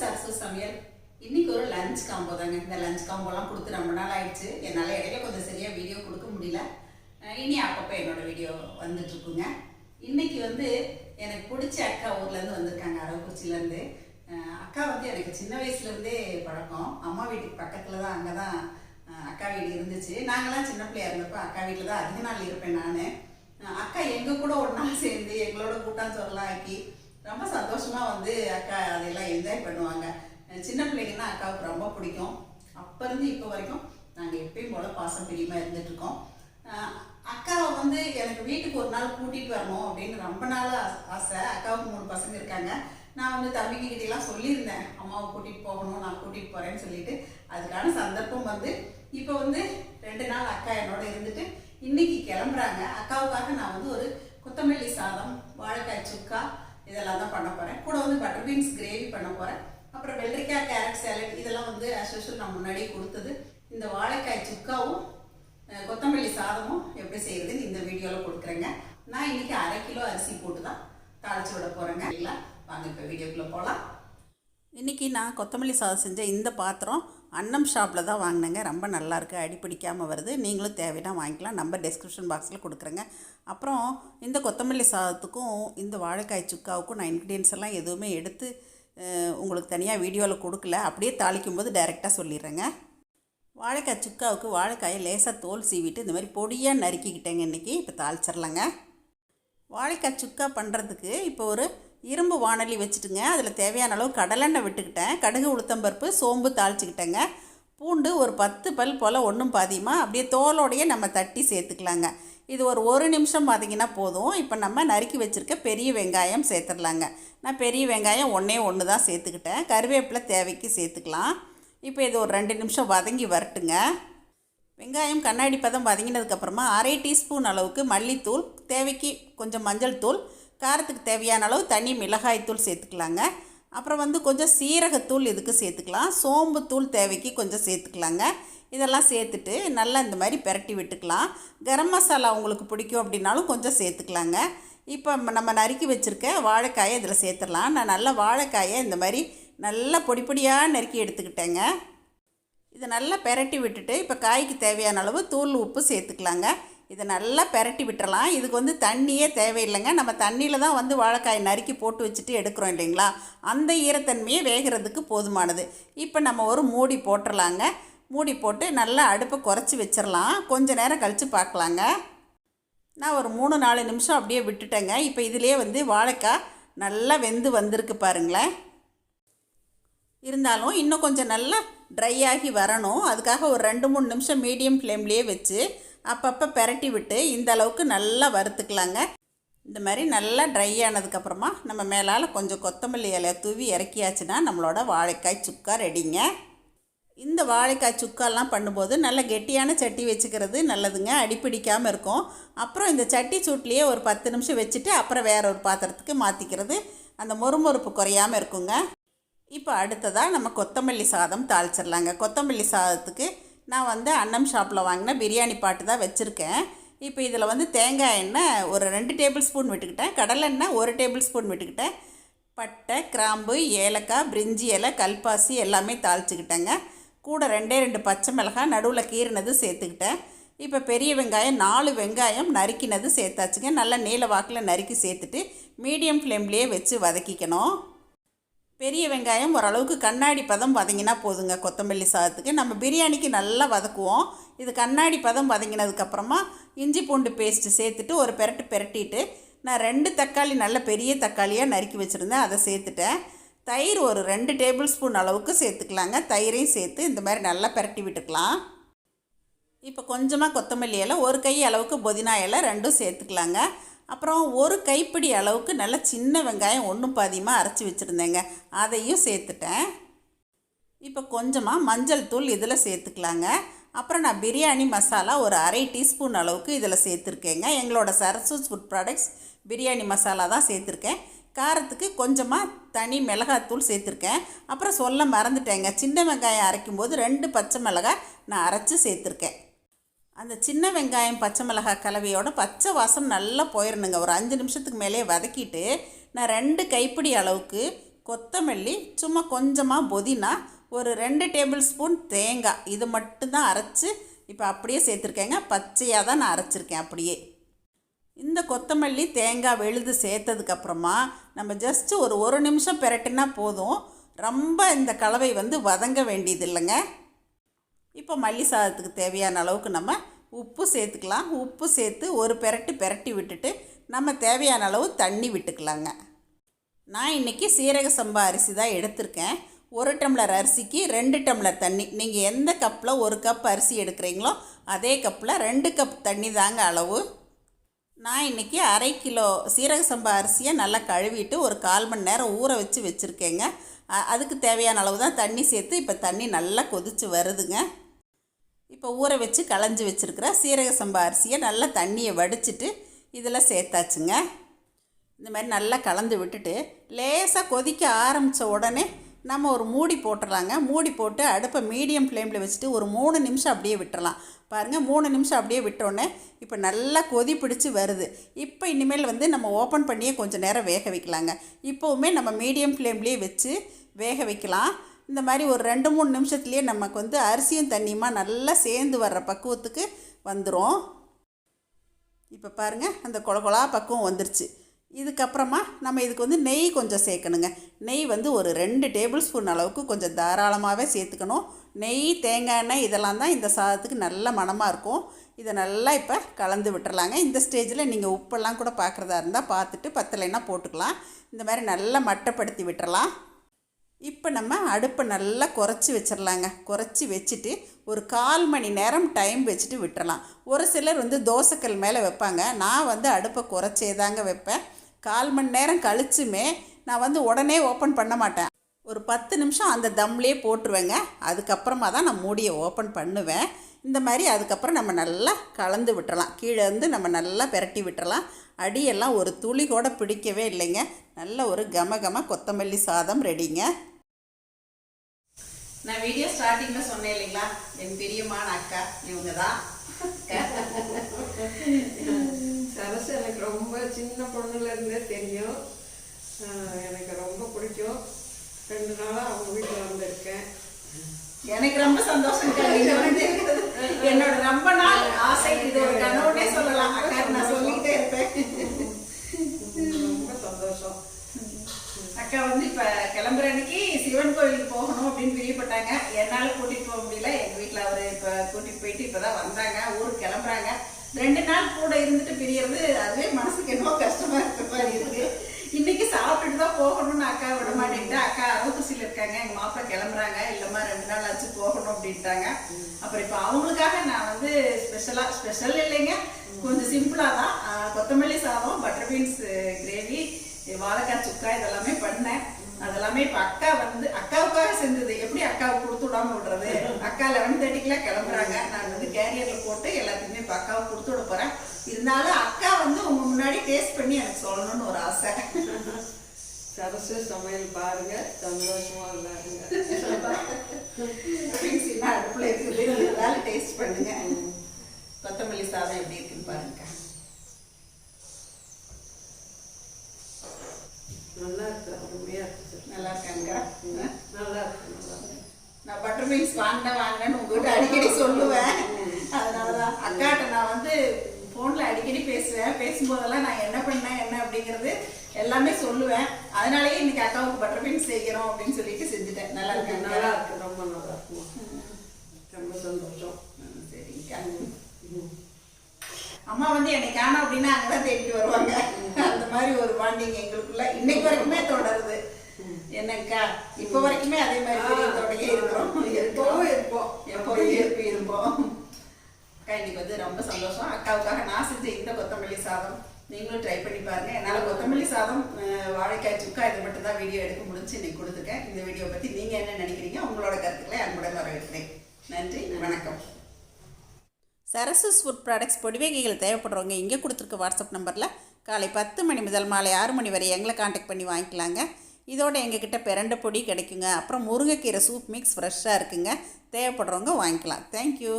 சரசு சமையல். இன்னைக்கு ஒரு லஞ்ச் காம்போ தாங்க. இந்த லஞ்ச் காம்போலாம் கொடுத்து ரொம்ப நாள் ஆயிடுச்சு. என்னால் இடையில கொஞ்சம் சரியாக வீடியோ கொடுக்க முடியல. இனி அப்பப்போ என்னோட வீடியோ வந்துட்டுருக்குங்க இன்னைக்கு வந்து எனக்கு பிடிச்ச அக்கா ஊர்லேருந்து வந்திருக்காங்க அரவக்குறிச்சிலேருந்து அக்கா வந்து எனக்கு சின்ன வயசுலேருந்தே பழக்கம். அம்மா வீட்டுக்கு பக்கத்தில் தான் அங்கே தான் அக்கா வீடு இருந்துச்சு. நாங்களாம் சின்ன பிள்ளையா இருந்தப்போ அக்கா வீட்டில் தான் அதிக நாள் இருப்பேன் நான். அக்கா எங்கள் கூட ஒரு நாள் சேர்ந்து எங்களோட கூட்டாஞ்சோரெலாம் ஆக்கி ரொம்ப சந்தோஷமா வந்து அக்கா அதெல்லாம் என்ஜாய் பண்ணுவாங்க. சின்ன பிள்ளைங்கன்னா அக்காவுக்கு ரொம்ப பிடிக்கும். அப்போ இருந்து இப்போ வரைக்கும் நாங்கள் எப்பயும் போல பாசம் பிரியமா இருந்துட்டு இருக்கோம். அக்காவை வந்து எனக்கு வீட்டுக்கு ஒரு நாள் கூட்டிட்டு வரணும் அப்படின்னு ரொம்ப நாள் ஆசை- அக்காவுக்கு மூணு பசங்க இருக்காங்க. நான் வந்து தம்பிங்க கிட்ட சொல்லியிருந்தேன். அம்மாவை கூட்டிட்டு போகணும் நான் கூட்டிட்டு போறேன்னு சொல்லிட்டு. அதுக்கான சந்தர்ப்பம் வந்து இப்போ வந்து ரெண்டு நாள் அக்கா என்னோட இருந்துட்டு இன்னைக்கு கிளம்புறாங்க. அக்காவுக்காக நான் வந்து ஒரு கொத்தமல்லி சாதம் வாழைக்காய் சுக்கா இதெல்லாம் தான் பண்ண போகிறேன் கூட வந்து பட்டர் பீன்ஸ் கிரேவி பண்ண போகிறேன் அப்புறம் வெள்ளரிக்காய் கேரட் சேலட் இதெல்லாம் வந்து அஸ்யூஷுவல் நான் முன்னாடியே கொடுத்தது. இந்த வாழைக்காய் சுக்காவும் கொத்தமல்லி சாதமும் எப்படி செய்யறதுன்னு இந்த வீடியோவில் கொடுக்குறேங்க. நான் இன்னைக்கு அரை கிலோ அரிசி போட்டு தான் தாளிச்சு விட போகிறேங்க இல்லைங்களா வாங்க இப்போ வீடியோக்குள்ளே போகலாம் இன்றைக்கி நான் கொத்தமல்லி சாதம் செஞ்ச இந்த பாத்திரம் அன்னம் ஷாப்பில் தான் வாங்கினேங்க. ரொம்ப நல்லாயிருக்கு அடிப்பிடிக்காமல் அடி பிடிக்காமல் வருது. நீங்களும் தேவைன்னா வாங்கிக்கலாம். நம்ம டெஸ்கிரிப்ஷன் பாக்ஸில் கொடுக்குறேங்க. அப்புறம் இந்த கொத்தமல்லி சாதத்துக்கும் இந்த வாழைக்காய் சுக்காவுக்கும் நான் இன்க்ரீடியன்ஸ் எல்லாம் எதுவுமே எடுத்து உங்களுக்கு தனியாக வீடியோவில் கொடுக்கல. அப்படியே தாளிக்கும் போது டைரெக்டாக சொல்லிடுறேங்க. வாழைக்காய் சுக்காவுக்கு வாழைக்காயை லேசாக தோல் சீவிட்டு இந்த மாதிரி பொடியாக நறுக்கிக்கிட்டேங்க இன்றைக்கி இப்போ தாளிச்சிடலாங்க. வாழைக்காய் சுக்கா பண்ணுறதுக்கு இப்போ ஒரு இரும்பு வானலி வச்சுட்டுங்க. அதில் தேவையான அளவு கடலெண்ணெய் விட்டுக்கிட்டேன். கடுகு உளுத்தம்பருப்பு சோம்பு தாளிச்சுக்கிட்டேங்க. பூண்டு ஒரு பத்து பல் போல் ஒன்றும் பாதியமாக அப்படியே தோலோடையே நம்ம தட்டி சேர்த்துக்கலாங்க. இது ஒரு ஒரு நிமிஷம் பார்த்திங்கன்னா போதும். இப்போ நம்ம நறுக்கி வச்சுருக்க பெரிய வெங்காயம் சேர்த்துடலாங்க. நான் பெரிய வெங்காயம் ஒன்றே ஒன்று தான் சேர்த்துக்கிட்டேன். கருவேப்பிலை தேவைக்கு சேர்த்துக்கலாம். இப்போ இது ஒரு ரெண்டு நிமிஷம் வதங்கி வரட்டுங்க. வெங்காயம் கண்ணாடி பதம் வதங்கினதுக்கப்புறமா அரை டீஸ்பூன் அளவுக்கு மல்லித்தூள் தேவைக்கு கொஞ்சம் மஞ்சள் தூள் காரத்துக்கு தேவையான அளவு தனி மிளகாய் தூள் சேர்த்துக்கலாங்க. அப்புறம் வந்து கொஞ்சம் சீரகத்தூள் இதுக்கு சேர்த்துக்கலாம். சோம்பு தூள் தேவைக்கு கொஞ்சம் சேர்த்துக்கலாங்க. இதெல்லாம் சேர்த்துட்டு நல்லா இந்த மாதிரி பிரட்டி விட்டுக்கலாம். கரம் மசாலா உங்களுக்கு பிடிக்கும் அப்படின்னாலும் கொஞ்சம் சேர்த்துக்கலாங்க. இப்போ நம்ம நறுக்கி வச்சுருக்க வாழைக்காயை இதில் சேர்த்துடலாம். நான் நல்லா வாழைக்காயை இந்த மாதிரி நல்லா பொடி பொடியாக நறுக்கி எடுத்துக்கிட்டேங்க. இதை நல்லா பெரட்டி விட்டுட்டு இப்போ காய்க்கு தேவையான அளவு தூள் உப்பு சேர்த்துக்கலாங்க. இதை நல்லா பெரட்டி விட்டுறலாம். இதுக்கு வந்து தண்ணியே தேவையில்லைங்க. நம்ம தண்ணியில் தான் வந்து வாழைக்காய் நறுக்கி போட்டு வச்சுட்டு எடுக்கிறோம் இல்லைங்களா? அந்த ஈரத்தன்மையே வேகிறதுக்கு போதுமானது. இப்போ நம்ம ஒரு மூடி போட்டுடலாங்க மூடி போட்டு நல்லா அடுப்பை குறைச்சி வச்சிடலாம் கொஞ்ச நேரம் கழித்து பார்க்கலாங்க. நான் ஒரு மூணு நாலு நிமிஷம் அப்படியே விட்டுட்டேங்க. இப்போ இதிலே வந்து வாழைக்காய் நல்லா வெந்து வந்திருக்கு பாருங்களேன். இருந்தாலும் இன்னும் கொஞ்சம் நல்லா ட்ரை ஆகி வரணும். அதுக்காக ஒரு ரெண்டு மூணு நிமிஷம் மீடியம் ஃப்ளேம்லேயே வச்சு அப்பப்போ பெரட்டி விட்டு இந்த அளவுக்கு நல்லா வறுத்துக்கலாங்க. இந்த மாதிரி நல்லா ட்ரை ஆனதுக்கப்புறமா நம்ம மேலால் கொஞ்சம் கொத்தமல்லி இலையை தூவி இறக்கியாச்சுன்னா நம்மளோட வாழைக்காய் சுக்கா ரெடிங்க. இந்த வாழைக்காய் சுக்காலாம் பண்ணும்போது நல்ல கெட்டியான சட்டி வச்சுக்கிறது நல்லதுங்க. அடிப்பிடிக்காமல் இருக்கும். அப்புறம் இந்த சட்டி சூட்லேயே ஒரு பத்து நிமிஷம் வச்சுட்டு அப்புறம் வேற ஒரு பாத்திரத்துக்கு மாற்றிக்கிறது அந்த மொறுமொறுப்பு குறையாமல் இருக்குங்க. இப்போ அடுத்ததாக நம்ம கொத்தமல்லி சாதம் தாளிச்சிடலாங்க. கொத்தமல்லி சாதத்துக்கு நான் வந்து அன்னம் ஷாப்பில் வாங்கின பிரியாணி பாட்டு தான் வச்சுருக்கேன். இப்போ இதில் வந்து தேங்காய் எண்ணெய் ஒரு ரெண்டு டேபிள் ஸ்பூன் விட்டுக்கிட்டேன். கடலெண்ணெய் ஒரு டேபிள் ஸ்பூன் விட்டுக்கிட்டேன். பட்டை கிராம்பு ஏலக்காய் பிரிஞ்சி இலை கல்பாசி எல்லாமே தாளிச்சுக்கிட்டேங்க. கூட ரெண்டே ரெண்டு பச்சை மிளகாய் நடுவில் கீறினது சேர்த்துக்கிட்டேன். இப்போ பெரிய வெங்காயம் நாலு வெங்காயம் நறுக்கினது சேர்த்தாச்சுங்க. நல்லா நீல வாக்கில் நறுக்கி சேர்த்துட்டு மீடியம் ஃப்ளேம்லேயே வச்சு வதக்கிக்கணும். பெரிய வெங்காயம் ஓரளவுக்கு கண்ணாடி பதம் வதங்கினா போதுங்க கொத்தமல்லி சாதத்துக்கு. நம்ம பிரியாணிக்கு நல்லா வதக்குவோம். இது கண்ணாடி பதம் வதங்கினதுக்கப்புறமா இஞ்சி பூண்டு பேஸ்ட்டு சேர்த்துட்டு ஒரு பெரட்டு பெரட்டிட்டு நான் ரெண்டு தக்காளி நல்ல பெரிய தக்காளியாக நறுக்கி வச்சுருந்தேன். அதை சேர்த்துட்டேன். தயிர் ஒரு ரெண்டு டேபிள் ஸ்பூன் அளவுக்கு சேர்த்துக்கலாங்க. தயிரையும் சேர்த்து இந்த மாதிரி நல்லா பெரட்டி விட்டுக்கலாம். இப்போ கொஞ்சமாக கொத்தமல்லி இலை ஒரு கை அளவுக்கு புதினா இலை ரெண்டும் சேர்த்துக்கலாங்க. அப்புறம் ஒரு கைப்பிடி அளவுக்கு நல்ல சின்ன வெங்காயம் ஒன்றும் பாதியமாக அரைச்சி வச்சுருந்தேங்க. அதையும் சேர்த்துட்டேன். இப்போ கொஞ்சமாக மஞ்சள் தூள் இதில் சேர்த்துக்கலாங்க. அப்புறம் நான் பிரியாணி மசாலா ஒரு அரை டீஸ்பூன் அளவுக்கு இதில் சேர்த்துருக்கேங்க. எங்களோட சரசூஸ் ஃபுட் ப்ராடக்ட்ஸ் பிரியாணி மசாலா தான் சேர்த்துருக்கேன். காரத்துக்கு கொஞ்சமாக தனி மிளகாத்தூள் சேர்த்துருக்கேன். அப்புறம் சொல்ல மறந்துட்டேங்க. சின்ன வெங்காயம் அரைக்கும்போது ரெண்டு பச்சை மிளகாய் நான் அரைச்சி சேர்த்துருக்கேன். அந்த சின்ன வெங்காயம் பச்சை மிளகாய் கலவையோட பச்சை வாசம் நல்லா போயிடணுங்க ஒரு அஞ்சு நிமிஷத்துக்கு மேலே வதக்கிட்டு நான் ரெண்டு கைப்பிடி அளவுக்கு கொத்தமல்லி சும்மா கொஞ்சமாக புதினா ஒரு ரெண்டு டேபிள் ஸ்பூன் தேங்காய். இது மட்டும்தான் அரைச்சி இப்போ அப்படியே சேர்த்துருக்கேங்க. பச்சையாக தான் நான் அரைச்சிருக்கேன் அப்படியே. இந்த கொத்தமல்லி தேங்காய் வெளுது சேர்த்ததுக்கப்புறமா நம்ம ஜஸ்ட்டு ஒரு ஒரு நிமிஷம் பிரட்டினா போதும். ரொம்ப இந்த கலவை வந்து வதங்க வேண்டியது இல்லைங்க இப்போ மல்லி சாதத்துக்கு தேவையான அளவுக்கு நம்ம உப்பு சேர்த்துக்கலாம். உப்பு சேர்த்து ஒரு பெரட்டு பெரட்டி விட்டுட்டு நம்ம தேவையான அளவு தண்ணி விட்டுக்கலாங்க. நான் இன்றைக்கி சீரக சம்பா அரிசி தான் எடுத்திருக்கேன். ஒரு டம்ளர் அரிசிக்கு ரெண்டு டம்ளர் தண்ணி. நீங்கள் எந்த கப்பில் ஒரு கப் அரிசி எடுக்கிறீங்களோ அதே கப்பில் ரெண்டு கப் தண்ணி தாங்க அளவு. நான் இன்றைக்கி அரை கிலோ சீரக சம்பா அரிசியை நல்லா கழுவிட்டு ஒரு கால் மணி நேரம் ஊற வச்சு வச்சுருக்கேங்க. அதுக்கு தேவையான அளவு தான் தண்ணி சேர்த்து இப்போ தண்ணி நல்லா கொதிச்சு வருதுங்க. இப்போ ஊற வச்சு களைஞ்சி வச்சுருக்கிற சீரக சம்பா அரிசியை நல்லா தண்ணியை வடிச்சிட்டு இதில் சேர்த்தாச்சுங்க. இந்த மாதிரி நல்லா கலந்து விட்டுட்டு லேசாக கொதிக்க ஆரம்பித்த உடனே நம்ம ஒரு மூடி போட்டுடலாங்க மூடி போட்டு அடுப்பை மீடியம் ஃப்ளேமில் வச்சுட்டு ஒரு மூணு நிமிஷம் அப்படியே விட்டுறலாம். பாருங்கள் மூணு நிமிஷம் அப்படியே விட்டோன்னே இப்போ நல்லா கொதி பிடிச்சி வருது. இப்போ இனிமேல் வந்து நம்ம ஓப்பன் பண்ணியே கொஞ்சம் நேரம் வேக வைக்கலாங்க. இப்போவுமே நம்ம மீடியம் ஃப்ளேம்லேயே வச்சு வேக வைக்கலாம். இந்த மாதிரி ஒரு ரெண்டு மூணு நிமிஷத்துலேயே நமக்கு வந்து அரிசியும் தண்ணியுமா நல்லா சேர்ந்து வர்ற பக்குவத்துக்கு வந்துடும் இப்போ பாருங்கள் அந்த கொல பக்குவம் வந்துருச்சு. இதுக்கப்புறமா நம்ம இதுக்கு வந்து நெய் கொஞ்சம் சேர்க்கணுங்க. நெய் வந்து ஒரு ரெண்டு டேபிள் ஸ்பூன் அளவுக்கு கொஞ்சம் தாராளமாகவே சேர்த்துக்கணும். நெய் தேங்காய் எண்ணெய் இதெல்லாம் தான் இந்த சாதத்துக்கு நல்ல மணமாக இருக்கும். இதை நல்லா இப்போ கலந்து விட்டுறலாங்க. இந்த ஸ்டேஜில் நீங்கள் உப்பெல்லாம் கூட பார்க்குறதா இருந்தால் பார்த்துட்டு பத்தலைன்னா போட்டுக்கலாம். இந்த மாதிரி நல்லா மட்டப்படுத்தி விட்டுறலாம். இப்போ நம்ம அடுப்பை நல்லா குறைச்சி வச்சிடலாங்க குறைச்சி வச்சுட்டு ஒரு கால் மணி நேரம் டைம் வச்சுட்டு விட்டுறலாம். ஒரு சிலர் வந்து தோசைக்கல் மேலே வைப்பாங்க. நான் வந்து அடுப்பை குறைச்சே தாங்க வைப்பேன். கால் மணி நேரம் கழிச்சுமே நான் வந்து உடனே ஓப்பன் பண்ண மாட்டேன். ஒரு பத்து நிமிஷம் அந்த தம்லேயே போட்டுருவேங்க. அதுக்கப்புறமா தான் நான் மூடியை ஓப்பன் பண்ணுவேன். இந்த மாதிரி அதுக்கப்புறம் நம்ம நல்லா கலந்து விட்டுறலாம். கீழே இருந்து நம்ம நல்லா பிரட்டி விட்டுறலாம். அடியெல்லாம் ஒரு துளி கூட பிடிக்கவே இல்லைங்க. நல்ல ஒரு கம கம கொத்தமல்லி சாதம் ரெடிங்க நான் வீடியோ ஸ்டார்டிங்ல சொன்னேன் இல்லைங்களா? என் பிரியமான அக்கா இவங்க தான் சரசு எனக்கு ரொம்ப சின்ன பொண்ணுல இருந்தே தெரியும். எனக்கு ரொம்ப பிடிக்கும். ரெண்டு நாளா அவங்க வீட்டில் வந்திருக்கேன். எனக்கு ரொம்ப சந்தோஷம் என்னோட ரொம்ப நாள் ஆசை. இது ஒரு கனவுனே சொல்லலாம். அக்கா நான் சொல்லிக்கிட்டே இருப்பேன் ரொம்ப சந்தோஷம் அக்கா வந்து இப்ப கிளம்புற அன்னைக்கு சிவன் கோயிலுக்கு போகணும் அப்படின்னு பிரியப்பட்டாங்க. என்னால் கூட்டிட்டு போக முடியல. எங்க வீட்ல அவர் இப்ப கூட்டிட்டு போயிட்டு இப்பதான் வந்தாங்க. ஊருக்கு கிளம்புறாங்க. ரெண்டு நாள் கூட இருந்துட்டு பிரியறது அதுவே மனசுக்கு என்னவோ கஷ்டமா இருக்க மாதிரி இருக்கு. இன்னைக்கு சாப்பிட்டுட்டு தான் போகணும்னு அக்கா விட மாட்டேன்ட்டு அக்கா அறுபத்திசில இருக்காங்க. எங்கள் மாப்பிள்ளை கிளம்புறாங்க. இல்லைம்மா ரெண்டு நாள் ஆச்சு போகணும் அப்படின்ட்டாங்க. அப்புறம் இப்போ அவங்களுக்காக நான் வந்து ஸ்பெஷலா ஸ்பெஷல் இல்லைங்க. கொஞ்சம் சிம்பிளா தான். கொத்தமல்லி சாதம் பட்டர் பீன்ஸ் கிரேவி வாழைக்காய் சுக்கா இதெல்லாமே பண்ணேன். அதெல்லாமே இப்ப அக்கா வந்து அக்காவுக்காக செஞ்சது. எப்படி அக்காவுக்கு கொடுத்து விடாம விடுறது? அக்கா லெவன் தேர்ட்டிக்கெல்லாம் கிளம்புறாங்க. நான் வந்து கேரியர்ல போட்டு எல்லாத்தையுமே இப்ப அக்காவுக்கு கொடுத்து விட போறேன். இருந்தாலும் அக்கா வந்து உங்க முன்னாடி டேஸ்ட் பண்ணி எனக்கு சொல்லணும்னு ஒரு ஆசை. சரசு சமையல் பாருங்க. சந்தோஷமா இன்னும் அடுப்புல இருக்குது. இருந்தாலும் டேஸ்ட் பண்ணுங்க. கொத்தமல்லி சாதம் எப்படி இருக்குன்னு பாருங்க. நல்லா இருக்கு அருமையா இருக்கு நல்லா இருக்காங்க நல்லா இருக்கு நல்லா இருக்கு நான் பட்டர் பீன்ஸ் வாங்கின வாங்கினேன்னு உங்ககிட்ட அடிக்கடி சொல்லுவேன். அதனாலதான் அக்காட்ட நான் வந்து ஃபோனில் அடிக்கடி பேசுவேன். பேசும்போதெல்லாம் நான் என்ன பண்ணேன் என்ன அப்படிங்கிறது எல்லாமே சொல்லுவேன். அதனாலேயே இன்னைக்கு அக்காவுக்கு பட்டர் பீன்ஸ் செய்கிறோம் அப்படின்னு சொல்லிட்டு செஞ்சுட்டேன். நல்லா இருக்காங்க நல்லா இருக்கு ரொம்ப நல்லா இருக்குமா ரொம்ப சந்தோஷம். சரிங்கக்கா அம்மா வந்து என்னை காணோம் அப்படின்னா அங்கதான் தேடிட்டு வருவாங்க. அந்த மாதிரி ஒரு பாண்டிங் எங்களுக்குள்ள இன்னைக்கு வரைக்குமே தொடருது. என்னக்கா இப்ப வரைக்குமே அதே மாதிரி பிரியத்தோடயே இருக்கிறோம். எப்பவும் இருப்போம். எப்போதும் இருப்பி இருப்போம். அக்கா இன்னைக்கு வந்து ரொம்ப சந்தோஷம். அக்காவுக்காக நான் செஞ்ச இந்த கொத்தமல்லி சாதம் நீங்களும் ட்ரை பண்ணி பாருங்க. என்னால் கொத்தமல்லி சாதம் வாழைக்காய் சுக்கா இதை மட்டும் தான் வீடியோ எடுக்க முடிஞ்சு இன்னைக்கு கொடுத்துருக்கேன். இந்த வீடியோ பற்றி நீங்கள் என்ன நினைக்கிறீங்க? உங்களோட கருத்துக்களை அன்புடன் வரவேற்கிறேன். நன்றி வணக்கம். சரசஸ் ஃபுட் ப்ராடக்ட்ஸ் பொடிவகைகள் தேவைப்படுறவங்க இங்கே கொடுத்துருக்க வாட்ஸ்அப் நம்பரில் காலை பத்து மணி முதல் மாலை ஆறு மணி வரை எங்களை காண்டாக்ட் பண்ணி வாங்கிக்கலாங்க. இதோட எங்ககிட்ட பிரண்டை பொடி கிடைக்குங்க. அப்புறம் முருங்கைக்கீரை சூப் மிக்ஸ் ஃப்ரெஷ்ஷாக இருக்குங்க. தேவைப்படுறவங்க வாங்கிக்கலாம். தேங்க்யூ